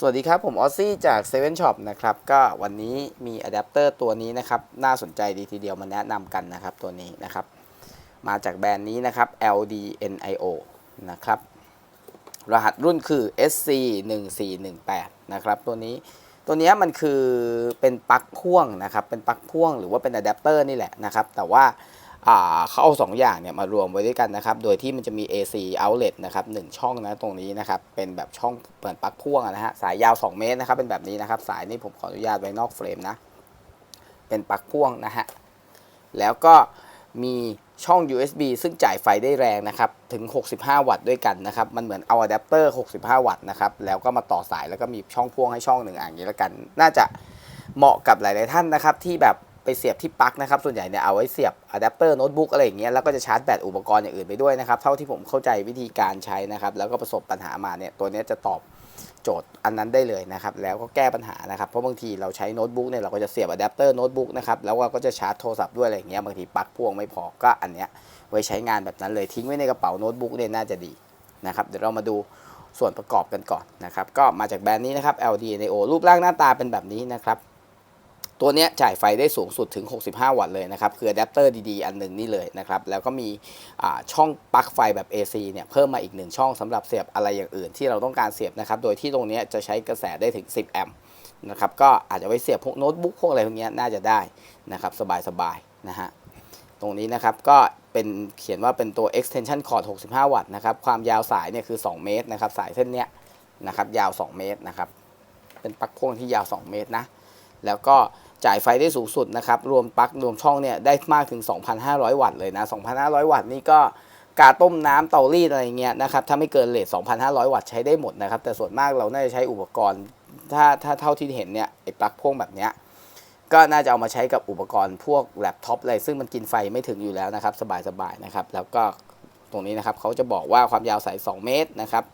สวัสดีครับ ผมออซซี่จาก7 Shop นช็อปนะครับ ก็วันนี้มีอะแดปเตอร์ตัวนี้นะครับ น่าสนใจดีทีเดียวมาแนะนำกันนะครับตัวนี้นะครับ มาจากแบรนด์นี้นะครับ LDNIO นะครับ รหัสรุ่นคือ SC 1 4 1 8 นะครับ ตัวนี้ตัวนี้มันคือเป็นปลั๊กพ่วงนะครับ เป็นปลั๊กพ่วงหรือว่าเป็นอะแดปเตอร์นี่แหละนะครับ แต่ว่า เขาเอาสองอย่างเนี่ยมารวมไว้ด้วยกันนะครับ โดยที่มันจะมี AC outlet นะครับหนึ่งช่องนะตรงนี้นะครับ เป็นแบบช่องเปิดปลั๊กพ่วงนะฮะ สายยาว 2 เมตรนะครับ เป็นแบบนี้นะครับ สายนี่ผมขออนุญาตไว้นอกเฟรมนะ เป็นปลั๊กพ่วงนะฮะ แล้วก็มีช่อง USB ซึ่งจ่ายไฟได้แรงนะครับ ถึง 65 วัตต์ด้วยกันนะครับ มันเหมือนเอาอะแดปเตอร์ 65 วัตต์นะครับ แล้วก็มาต่อสายแล้วก็มีช่องพ่วงให้ช่องหนึ่งอย่างนี้แล้วกัน น่าจะเหมาะกับหลาย ๆ ท่านนะครับที่แบบ ไปเสียบที่ปลั๊กนะครับส่วนใหญ่เนี่ยเอาไว้เสียบอะแดปเตอร์โน้ตบุ๊กอะไรอย่างเงี้ยแล้วก็จะชาร์จแบตอุปกรณ์อย่างอื่นไปด้วยนะครับเท่าที่ผมเข้าใจวิธีการใช้นะครับแล้วก็ประสบปัญหามาเนี่ยตัวนี้จะตอบโจทย์อันนั้นได้เลยนะครับแล้วก็แก้ปัญหานะครับเพราะบางทีเราใช้โน้ตบุ๊กเนี่ยเราก็จะเสียบอะแดปเตอร์โน้ตบุ๊กนะครับแล้วก็จะชาร์จโทรศัพท์ด้วยอะไรอย่างเงี้ยบางทีปลั๊กพ่วงไม่พอก็อันเนี้ยไว้ใช้งานแบบนั้นเลยทิ้งไว้ในกระเป๋าโน้ตบุ๊กเนี่ยน่าจะดีนะครับเดี๋ยวเรามาดูส่วนประกอบกันก่อนนะครับก็มาจากแบรนด์นี้นะครับ LDNO รูปร่างหน้าตาเป็นแบบนี้นะครับ ตัวเนี้ยจ่ายไฟได้สูงสุดถึง 65 วัตต์เลยนะครับ คืออะแดปเตอร์ดีๆ อันหนึ่งนี่เลยนะครับ แล้วก็มีช่องปลั๊กไฟแบบ AC เนี่ยเพิ่มมาอีก1ช่องสำหรับเสียบอะไรอย่างอื่นที่เราต้องการเสียบนะครับ โดยที่ตรงนี้จะใช้กระแสได้ถึง 10 แอมป์นะครับ ก็อาจจะไว้เสียบพวกโน้ตบุ๊กพวกอะไรพวกนี้น่าจะได้นะครับ สบายๆนะฮะ ตรงนี้นะครับก็เป็นเขียนว่าเป็นตัว extension cord 65 วัตต์นะครับ ความยาวสายเนี่ยคือ 2 เมตรนะครับ สายเส้นเนี้ยนะครับยาว 2 เมตรนะครับ เป็นปลั๊กพ่วงที่ยาว 2 เมตรนะ แล้วก็ จ่ายไฟได้สูงสุดนะครับ รวมปลั๊กรวมช่องเนี่ยได้มากถึง 2,500 วัตต์เลยนะ 2,500 วัตต์นี่ก็กาต้มน้ำเตารีดอะไรเงี้ยนะครับถ้าไม่เกินเลท2,500 วัตต์ใช้ได้หมดนะครับ แต่ส่วนมากเราน่าจะใช้อุปกรณ์ ถ้าถ้าเท่าที่เห็นเนี่ยไอ้ปลั๊กพ่วงแบบเนี้ยก็น่าจะเอามาใช้กับอุปกรณ์พวกแล็ปท็อปอะไรซึ่งมันกินไฟไม่ถึงอยู่แล้วนะครับ สบายๆนะครับ แล้วก็ตรงนี้นะครับเขาจะบอกว่าความยาวสาย 2 เมตรนะครับ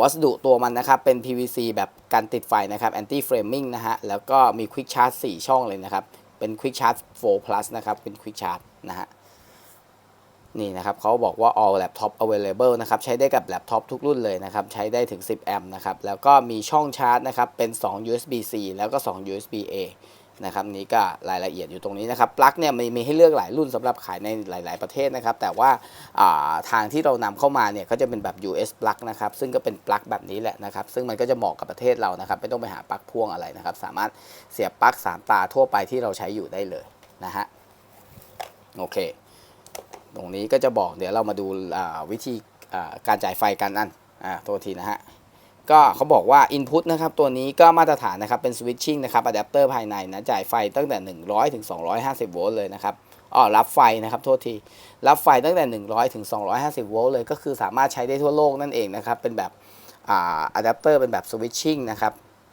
วัสดุตัวมันนะครับ เป็น PVC แบบกันติดไฟนะครับ anti framing นะฮะ แล้วก็มี quick charge 4 ช่องเลยนะครับ เป็น quick charge 4 plus นะครับ เป็น quick charge นะฮะ นี่นะครับเขาบอกว่า all laptop available นะครับ ใช้ได้กับแล็ปท็อปทุกรุ่นเลยนะครับ ใช้ได้ถึง 10 แอมป์นะครับ แล้วก็มีช่องชาร์จนะครับ เป็น 2 USB C แล้วก็ 2 USB A นะครับนี่ก็รายละเอียดอยู่ตรงนี้นะครับปลั๊กเนี่ยมีมีให้เลือกหลายรุ่นสำหรับขายในหลาย ๆประเทศนะครับ แต่ว่าาทางที่เรานำเข้ามาเนี่ยก็จะเป็นแบบ US ปลั๊กนะครับซึ่งก็เป็นปลั๊กแบบนี้แหละนะครับ ซึ่งมันก็จะเหมาะกับประเทศเรานะครับ ไม่ต้องไปหาปลั๊กพ่วงอะไรนะครับ สามารถเสียบปลั๊กสามตาทั่วไปที่เราใช้อยู่ได้เลยนะฮะโอเค ตรงนี้ก็จะบอกเดี๋ยวเรามาดูาวิธีาการจ่ายไฟกันนั่นอ่าตัวทีนะฮะ ก็เขาบอกว่า Input นะครับตัวนี้ก็มาตรฐานนะครับเป็น Switching นะครับอะแดปเตอร์ภายในนะจ่ายไฟตั้งแต่ 100 ถึง 250 โวลต์เลยนะครับอ๋อรับไฟนะครับโทษที รับไฟตั้งแต่ 100 ถึง 250 โวลต์เลย ก็คือสามารถใช้ได้ทั่วโลกนั่นเองนะครับ เป็นแบบอ่าอะแดปเตอร์เป็นแบบ Switching นะครับ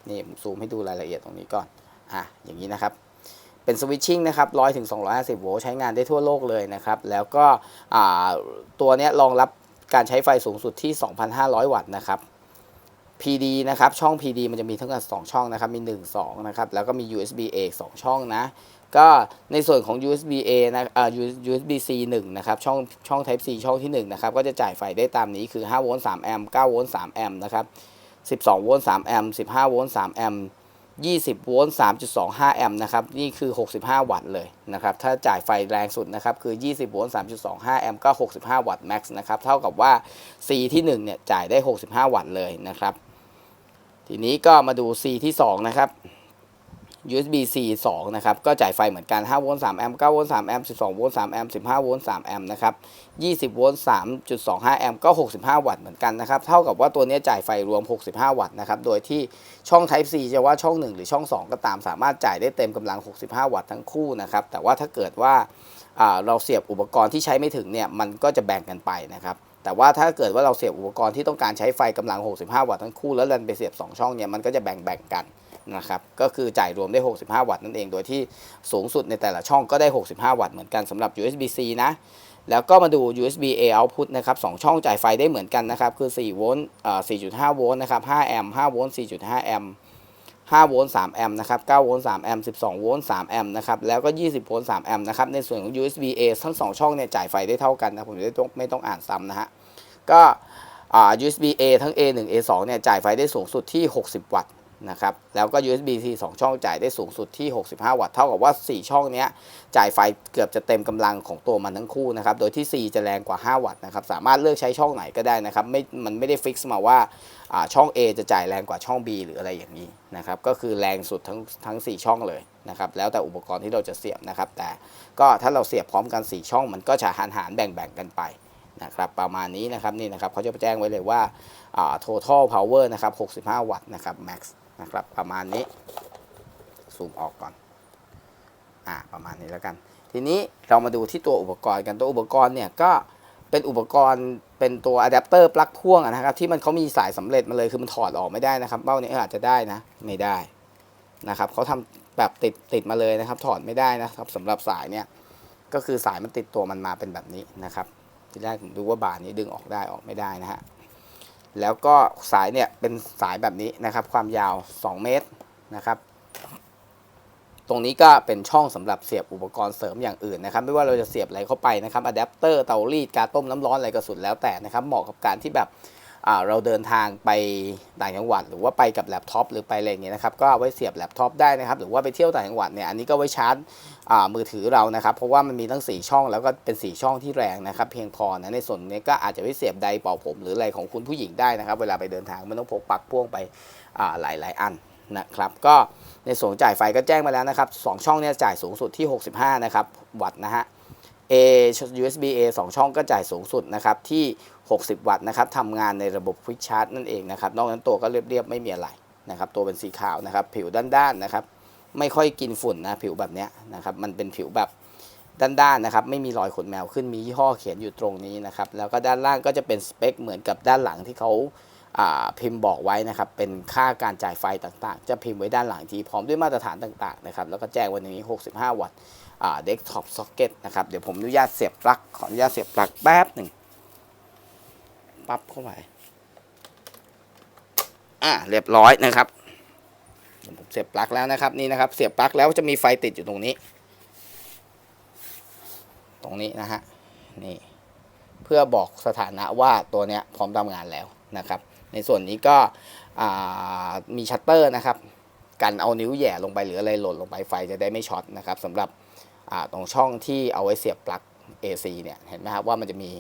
นี่ผมซูมให้ดูรายละเอียดตรงนี้ก่อนอะอย่างนี้นะครับเป็นสวิตชิ่งนะครับ100ถึง250 โวลต์ใช้งานได้ทั่วโลกเลยนะครับ แล้วก็ตัวนี้รองรับการใช้ไฟสูงสุดที่ 2,500 วัตต์นะครับ PD นะครับ ช่อง PD มันจะมีทั้งหมด2ช่องนะครับ มี 1 2 นะครับ แล้วก็มี USB A 2 ช่องนะ ก็ในส่วนของ USB A นะอ่า USB C 1นะครับ ช่องช่อง Type C ช่องที่1นะครับ ก็จะจ่ายไฟได้ตามนี้คือ5โวลต์3แอมป์9โวลต์3แอมป์นะครับ12โวลต์3แอมป์15โวลต์3แอมป์20โวลต์3.25 แอมป์นะครับ นี่คือ 65 วัตต์เลยนะครับ ถ้าจ่ายไฟแรงสุดนะครับ คือ 20โวลต์3.25 แอมป์ก็ 65 วัตต์แม็กซ์นะครับ เท่ากับว่า C ที่1เนี่ยจ่ายได้ 65 วัตต์เลยนะครับ ทีนี้ก็มาดู C ที่ 2 นะครับ USB C 2 นะครับ ก็จ่ายไฟเหมือนกัน5โวลต์3แอมป์9โวลต์3แอมป์12โวลต์3แอมป์15โวลต์3แอมป์นะครับ20โวลต์3.25แอมป์ก็ 65 วัตต์เหมือนกันนะครับ เท่ากับว่าตัวนี้จ่ายไฟรวม 65 วัตต์นะครับ โดยที่ช่อง Type C จะว่าช่อง 1 หรือช่อง 2 ก็ตามสามารถจ่ายได้เต็มกำลัง 65 วัตต์ทั้งคู่นะครับ แต่ว่าถ้าเกิดว่าอ่าเราเสียบอุปกรณ์ที่ใช้ไม่ถึงเนี่ย มันก็จะแบ่งกันไปนะครับ แต่ว่าถ้าเกิดว่าเราเสียบอุปกรณ์ที่ต้องการใช้ไฟกำลัง 65 วัตต์ทั้งคู่แล้วดันไปเสียบ 2 ช่องเนี่ยมันก็จะแบ่งแบ่งๆกันนะครับก็คือจ่ายรวมได้ 65 วัตต์นั่นเอง โดยที่สูงสุดในแต่ละช่องก็ได้ 65 วัตต์เหมือนกันสำหรับ USB-C นะแล้วก็มาดู USB A output นะครับ2ช่องจ่ายไฟได้เหมือนกันนะครับ คือ 4 โวลต์4.5 โวลต์นะครับ 5 แอมป์ 5 โวลต์ 4.5 แอมป์ 5 โวลต์ 3 แอมป์ นะครับ 9 โวลต์ 3 แอมป์ 12 โวลต์ 3 แอมป์ นะครับ แล้วก็ 20 โวลต์ 3 แอมป์ นะครับ ในส่วนของ USB A ทั้ง 2 ช่องเนี่ยจ่ายไฟได้เท่ากันนะ ผมจะได้ต้องไม่ต้องอ่านซ้ำนะฮะ ก็ USB A ทั้ง A1 A2 เนี่ยจ่ายไฟได้สูงสุดที่ 60 วัตต์นะครับ แล้วก็ USB C 2 ช่องจ่ายได้สูงสุดที่ 65 วัตต์ เท่ากับว่า 4 ช่องเนี้ยจ่ายไฟเกือบจะเต็มกำลังของตัวมันทั้งคู่นะครับ โดยที่ C จะแรงกว่า 5 วัตต์นะครับ สามารถเลือกใช้ช่องไหนก็ได้นะครับ ไม่ มันไม่ได้ฟิกซ์มาว่าช่อง A จะจ่ายแรงกว่าช่อง B หรืออะไรอย่างนี้นะครับ ก็คือแรงสุดทั้งทั้ง 4 ช่องเลยนะครับ แล้วแต่อุปกรณ์ที่เราจะเสียบนะครับ แต่ก็ถ้าเราเสียบพร้อมกัน 4 ช่อง มันก็จะหารหารแบ่งๆกันไป นะครับประมาณนี้นะครับนี่นะครับเขาจะแจ้งไว้เลยว่า total power นะครับ 65 วัตต์นะครับ max นะครับประมาณนี้ซูมออกก่อนอ่าประมาณนี้แล้วกัน ทีนี้เรามาดูที่ตัวอุปกรณ์กันตัวอุปกรณ์เนี่ยก็เป็นอุปกรณ์เป็นตัวอะแดปเตอร์ปลั๊กพ่วงนะครับที่มันเขามีสายสำเร็จมาเลยคือมันถอดออกไม่ได้นะครับเบ้านี้อาจจะได้นะไม่ได้นะครับเขาทำแบบติดติดมาเลยนะครับ ถอดไม่ได้นะครับสำหรับสายเนี่ยก็คือสายมันติดตัวมันมาเป็นแบบนี้นะครับ ทีแรกผมดูว่าบาทนี้ดึงออกได้ออกไม่ได้นะฮะแล้วก็สายเนี่ยเป็นสายแบบนี้นะครับ ความยาว 2 เมตรนะครับ ตรงนี้ก็เป็นช่องสำหรับเสียบอุปกรณ์เสริมอย่างอื่นนะครับ ไม่ว่าเราจะเสียบอะไรเข้าไปนะครับอะแดปเตอร์เตารีดกาต้มน้ำร้อนอะไรก็สุดแล้วแต่นะครับเหมาะกับการที่แบบ เราเดินทางไปต่างจังหวัด หรือว่าไปกับแล็ปท็อปหรือไปอะไรอย่างเงี้ยนะครับก็เอาไว้เสียบแล็ปท็อปได้นะครับ หรือว่าไปเที่ยวต่างจังหวัดเนี่ยอันนี้ก็ไว้ชาร์จมือถือเรานะครับ เพราะว่ามันมีทั้ง 4 ช่องแล้วก็เป็น 4 ช่องที่แรงนะครับ เพียงพอนะในส่วนนี้ก็อาจจะไว้เสียบไดเป่าผม หรืออะไรของคุณผู้หญิงได้นะครับ เวลาไปเดินทางไม่ต้องพกปลั๊กพ่วงไปอ่าหลายอันนะครับก็ในส่วนจ่ายไฟก็แจ้งมาแล้วนะครับ2ช่องเนี่ยจ่ายสูงสุดที่ 65 นะครับวัตต์นะฮะ A USB A 2 ช่องก็จ่ายสูงสุดนะครับที่ 60 วัตต์นะครับทำงานในระบบ Quick Charge นั่นเองนะครับนอกนั้นตัวก็เรียบๆ ไม่มีอะไรนะครับ ตัวเป็นสีขาวนะครับ ผิวด้านๆนะครับ ไม่ค่อยกินฝุ่นนะผิวแบบเนี้ยนะครับ มันเป็นผิวแบบด้านๆนะครับ ไม่มีรอยขนแมวขึ้นมียี่ห้อเขียนอยู่ตรงนี้นะครับ แล้วก็ด้านล่างก็จะเป็นสเปคเหมือนกับด้านหลังที่เขาพิมพ์บอกไว้นะครับ เป็นค่าการจ่ายไฟต่างๆ จะพิมพ์ไว้ด้านหลังทีพร้อมด้วยมาตรฐานต่างๆนะครับ แล้วก็แจ้งวันนี้ 65 วัตต์ เดสก์ท็อปซ็อกเก็ตนะครับ เดี๋ยวผมอนุญาตเสียบปลั๊กขออนุญาตเสียบปลั๊กแป๊บหนึ่งปั๊บเข้าไปอ่าเรียบร้อยนะครับผมเสียบปลั๊กแล้วนะครับนี่นะครับ เสียบปลั๊กแล้วจะมีไฟติดอยู่ตรงนี้ ตรงนี้นะฮะนี่เพื่อบอกสถานะว่าตัวเนี้ยพร้อมทำงานแล้วนะครับ ในส่วนนี้ก็มีชัตเตอร์นะครับ กันเอานิ้วแย่ลงไปหรืออะไรหล่นลงไปไฟจะได้ไม่ช็อตนะครับสำหรับ ตรงช่องที่เอาไว้เสียบปลั๊ก AC เนี่ยเห็นไหมครับว่ามันจะมี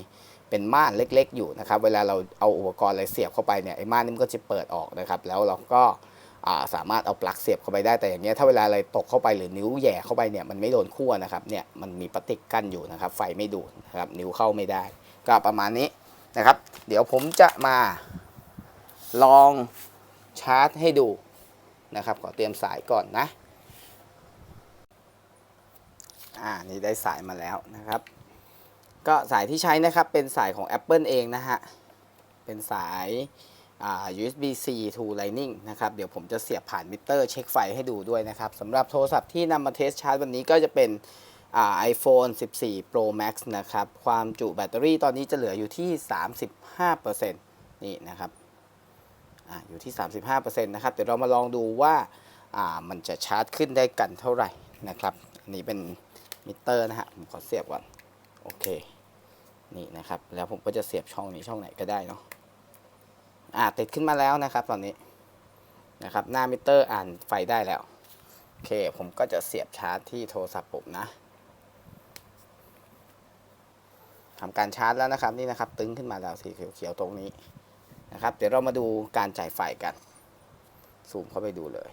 เป็นม่านเล็กๆ อยู่นะครับ เวลาเราเอาอุปกรณ์อะไรเสียบเข้าไปเนี่ยไอ้ม่านนี่มันก็จะเปิดออกนะครับ แล้วเราก็าสามารถเอาปลั๊กเสียบเข้าไปได้แต่อย่างเงี้ยถ้าเวลาอะไรตกเข้าไปหรือนิ้วแย่เข้าไปเนี่ยมันไม่โดนขั้วนะครับเนี่ยมันมีพลาสติกกั้นอยู่นะครับ ไฟไม่ดูดนะครับนิ้วเข้าไม่ได้ ก็ประมาณนี้นะครับ เดี๋ยวผมจะมาลองชาร์จให้ดูนะครับขอเตรียมสายก่อนนะ อ่านี่ได้สายมาแล้วนะครับ ก็สายที่ใช้นะครับเป็นสายของ Apple เองนะฮะ เป็นสายอ่า USB-C to Lightning นะครับ เดี๋ยวผมจะเสียบผ่านมิเตอร์เช็คไฟให้ดูด้วยนะครับสำหรับโทรศัพท์ที่นำมาเทสชาร์จวันนี้ก็จะเป็นอ่า iPhone 14 Pro Max นะครับ ความจุแบตเตอรี่ตอนนี้จะเหลืออยู่ที่ 35%นี่นะครับออยู่ที่ 35%นะครับ เดี๋ยวเรามาลองดูว่าอ่ามันจะชาร์จขึ้นได้กันเท่าไหร่นะครับ อันนี้เป็น มิเตอร์นะฮะผมขอเสียบก่อนโอเคนี่นะครับ แล้วผมก็จะเสียบช่องนี้ช่องไหนก็ได้เนาะอ่าติดขึ้นมาแล้วนะครับ ตอนนี้นะครับ หน้ามิเตอร์อ่านไฟได้แล้วโอเค ผมก็จะเสียบชาร์จที่โทรศัพท์ผมนะทำการชาร์จแล้วนะครับนี่นะครับตึงขึ้นมาแล้วสีเขียวๆตรงนี้นะครับ เดี๋ยวเรามาดูการจ่ายไฟกันซูมเข้าไปดูเลย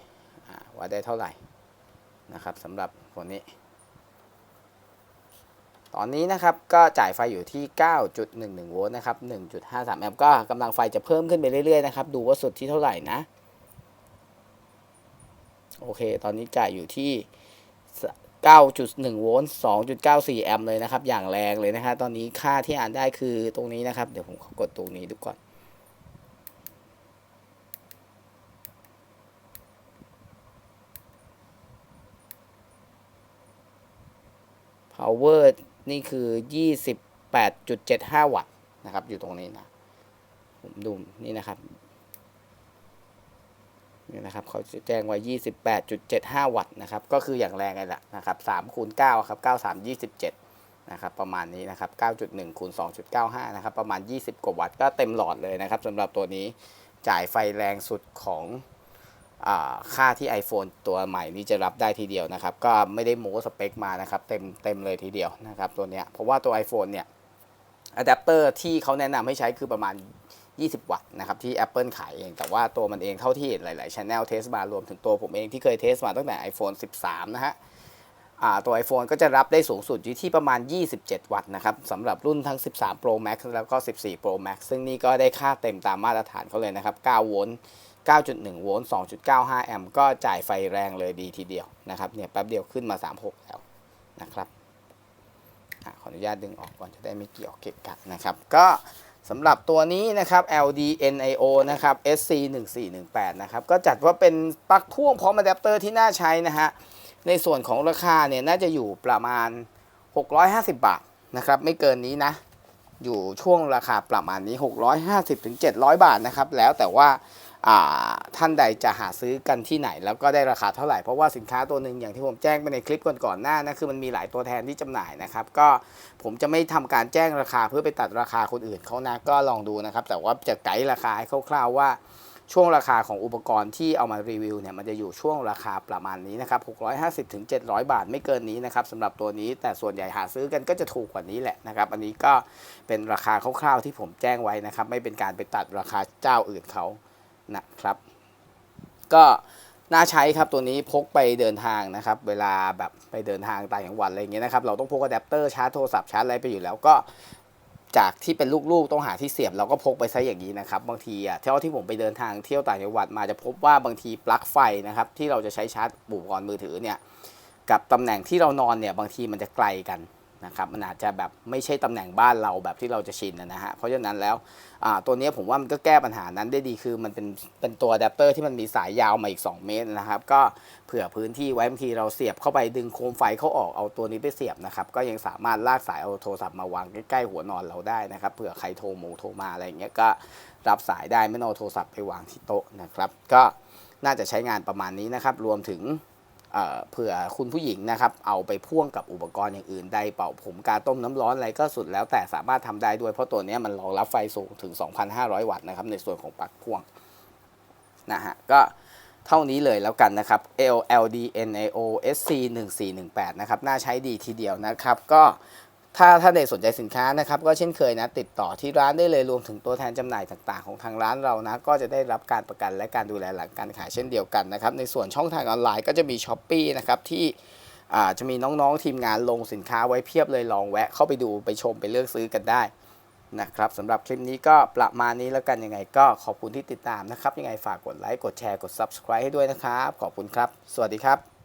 ว่าได้เท่าไหร่นะครับสำหรับคนนี้ ตอนนี้นะครับก็จ่ายไฟอยู่ที่ 9.11 โวลต์นะครับ 1.53 แอมป์ก็กำลังไฟจะเพิ่มขึ้นไปเรื่อยๆนะครับ ดูว่าสุดที่เท่าไหร่นะ โอเค ตอนนี้จ่ายอยู่ที่ 9.1 โวลต์ 2.94 แอมป์เลยนะครับ อย่างแรงเลยนะครับตอนนี้ค่าที่อ่านได้คือตรงนี้นะครับ เดี๋ยวผมกดตรงนี้ดูก่อน power นี่คือ 28.75 วัตต์นะครับ อยู่ตรงนี้นะ ผมดูนี่นะครับนี่นะครับเขาจะแจ้งไว้ 28.75 วัตต์นะครับ ก็คืออย่างแรงเลยแหละนะครับ3คูณ9ครับ 93 27 นะครับ ประมาณนี้นะครับ 9.1คูณ2.95 นะครับ ประมาณ 20 กว่าวัตต์ก็เต็มหลอดเลยนะครับสำหรับตัวนี้จ่ายไฟแรงสุดของ ค่าที่ iPhone ตัวใหม่นี้จะรับได้ทีเดียวนะครับ ก็ไม่ได้โม้สเปคมานะครับ เต็มเต็มเลยทีเดียวนะครับตัวเนี้ยเพราะว่าตัว iPhone เนี่ยอะแดปเตอร์ที่เขาแนะนำให้ใช้คือประมาณ 20 วัตต์นะครับที่ Apple ขายเอง แต่ว่าตัวมันเองเท่าที่เห็นหลายๆช anel เทสมารวมถึงตัวผมเองที่เคยเทสมาตั้งแต่ iPhone 13 นะฮะตัว iPhone ก็จะรับได้สูงสุดอยู่ที่ประมาณ 27 วัตต์นะครับสำหรับรุ่นทั้ง 13 Pro Max แล้วก็ 14 Pro Max ซึ่งนี่ก็ได้ค่าเต็มตามมาตรฐานเขาเลยนะครับ 9 โวลต์ 9.1 โวลต์ 2.95 แอมป์ก็จ่ายไฟแรงเลยดีทีเดียวนะครับ เนี่ยแป๊บเดียวขึ้นมา 36 แล้วนะครับอขออนุญาตดึงออกก่อนจะได้ไม่เกี่ยวเกะกะนะครับ ก็สำหรับตัวนี้นะครับ LD NIO นะครับ SC 1418 นะครับ ก็จัดว่าเป็นปลั๊กพ่วงพร้อมอะแดปเตอร์ที่น่าใช้นะฮะ ในส่วนของราคาเนี่ยน่าจะอยู่ประมาณ 650 บาทนะครับ ไม่เกินนี้นะ อยู่ช่วงราคาประมาณนี้ 650ถึง700 บาทนะครับ แล้วแต่ว่า ท่านใดจะหาซื้อกันที่ไหน แล้วก็ได้ราคาเท่าไหร่ เพราะว่าสินค้าตัวหนึ่งอย่างที่ผมแจ้งไปในคลิปก่อนๆหน้านะคือมันมีหลายตัวแทนที่จำหน่ายนะครับ ก็ผมจะไม่ทำการแจ้งราคาเพื่อไปตัดราคาคนอื่นเขานะก็ลองดูนะครับ แต่ว่าจะไกด์ราคาให้คร่าวๆว่าช่วงราคาของอุปกรณ์ที่เอามารีวิวเนี่ยมันจะอยู่ช่วงราคาประมาณนี้นะครับ 650ถึง700 บาทไม่เกินนี้นะครับสำหรับตัวนี้แต่ส่วนใหญ่หาซื้อกันก็จะถูกกว่านี้แหละนะครับ อันนี้ก็เป็นราคาคร่าวๆที่ผมแจ้งไว้นะครับ ไม่เป็นการไปตัดราคาเจ้าอื่นเขา นะครับ ก็น่าใช้ครับตัวนี้พกไปเดินทางนะครับ เวลาแบบไปเดินทางต่างจังหวัดอะไรเงี้ยนะครับเราต้องพกอะแดปเตอร์ชาร์จโทรศัพท์ชาร์จอะไรไปอยู่แล้วก็จากที่เป็นลูกๆต้องหาที่เสียบเราก็พกไปซะอย่างนี้นะครับ บางทีอะเที่ยวที่ผมไปเดินทางเที่ยวต่างจังหวัดมาจะพบว่าบางทีปลั๊กไฟนะครับที่เราจะใช้ชาร์จอุปกรณ์มือถือเนี่ยกับตำแหน่งที่เรานอนเนี่ยบางทีมันจะไกลกัน นะครับมันอาจจะแบบไม่ใช่ตำแหน่งบ้านเราแบบที่เราจะชินนะฮะเพราะฉะนั้นแล้วตัวนี้ผมว่ามันก็แก้ปัญหานั้นได้ดีคือมันเป็นเป็นตัวอะแดปเตอร์ที่มันมีสายยาวมาอีก 2 เมตรนะครับ ก็เผื่อพื้นที่ไว้บางทีเราเสียบเข้าไปดึงโคมไฟเข้าออกเอาตัวนี้ไปเสียบนะครับ ก็ยังสามารถลากสายเอาโทรศัพท์มาวางใกล้ๆหัวนอนเราได้นะครับเผื่อใครโทรมงโทรมาอะไรอย่างเงี้ยก็รับสายได้ไม่ต้องเอาโทรศัพท์ไปวางที่โต๊ะนะครับ ก็น่าจะใช้งานประมาณนี้นะครับ รวมถึง เผื่อคุณผู้หญิงนะครับเอาไปพ่วงกับอุปกรณ์อย่างอื่นใดเป่าผมกาต้มน้ำร้อนอะไรก็สุดแล้วแต่สามารถทำได้ด้วยเพราะตัวนี้มันรองรับไฟสูงถึง 2,500 วัตต์นะครับในส่วนของปลั๊กพ่วงนะฮะก็เท่านี้เลยแล้วกันนะครับ LLD NAO SC 1418 นะครับ น่าใช้ดีทีเดียวนะครับ ก็ ถ้าถ้าใดสนใจสินค้านะครับ ก็เช่นเคยนะติดต่อที่ร้านได้เลยรวมถึงตัวแทนจำหน่ายต่างๆ ของทางร้านเรานะ ก็จะได้รับการประกันและการดูแลหลังการขายเช่นเดียวกันนะครับ ในส่วนช่องทางออนไลน์ก็จะมี s h อ p e e นะครับที่อ่าจะมีน้องๆทีมงานลงสินค้าไว้เพียบเลยลองแวะเข้าไปดูไปชมไปเลือกซื้อกันได้นะครับสำหรับคลิปนี้ก็ประมาณนี้แล้วกันยังไงก็ขอบคุณที่ติดตามนะครับ ยังไงฝากกดไลค์กดแชร์กด Subscribe ให้ด้วยนะครับ ขอบคุณครับ สวัสดีครับ